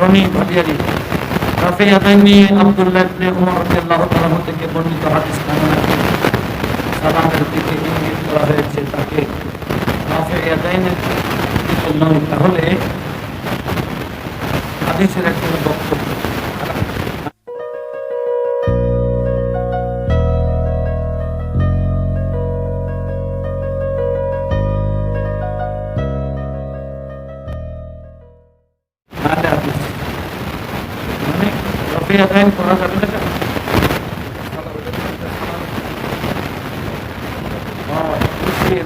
রনি ভাটিয়ারি। রাফে ইবনে উমর রাদিয়াল্লাহু তাআলা থেকে বর্ণিত হাদিস কামনা সালামের দিকে ইঙ্গিত করা হয়েছে তাকে। রাফে তাহলে হাদিসের একটা বক্তব্য করা যাবে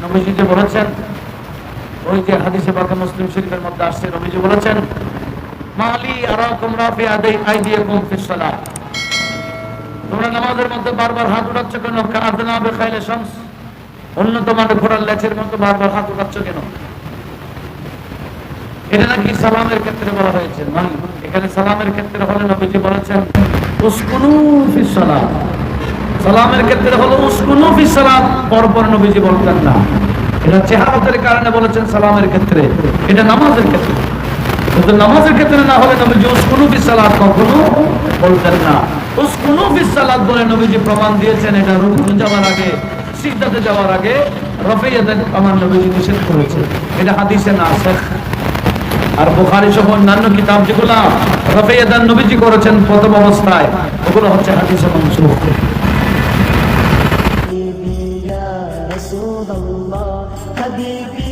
না বলেছেন ওই যে হাদিসে পাকে মুসলিম শরীফের মধ্যে বলেছেন মালি তোমরা নামাজের মধ্যে বারবার হাত উঠাচ্ছ কেন কাদনা বেখাইলে শামস উন্নত মানের ঘোড়ার বারবার হাত উঠাচ্ছ কেন এটা নাকি সালামের ক্ষেত্রে বলা হয়েছে নয় এখানে সালামের ক্ষেত্রে হলে নবীজি বলেছেন সালামের ক্ষেত্রে হলো, উসকুনু সালাম পরপর নবীজি বলতেন না। এটা চেহারতের কারণে বলেছেন সালামের ক্ষেত্রে, এটা নামাজের ক্ষেত্রে। নামাজের ক্ষেত্রে না হলে নবীজি উসকুনু সালাত কখনো বলতেন না। উসকুনু সালাত বলে নবীজি প্রমাণ দিয়েছেন, এটা রুকুন যাওয়ার আগে, সিজদাতে যাওয়ার আগে, রফিয়াতে আমার নবীজি নিষেধ করেছে এটা হাদিসে না শেখ আর বুখারী সহ অন্যান্য কিতাব যেগুলো রফিয়াদান নবীজি করেছেন প্রথম অবস্থায় ওগুলো হচ্ছে হাদিসে মনসুখ حبيبي يا رسول الله حبيبي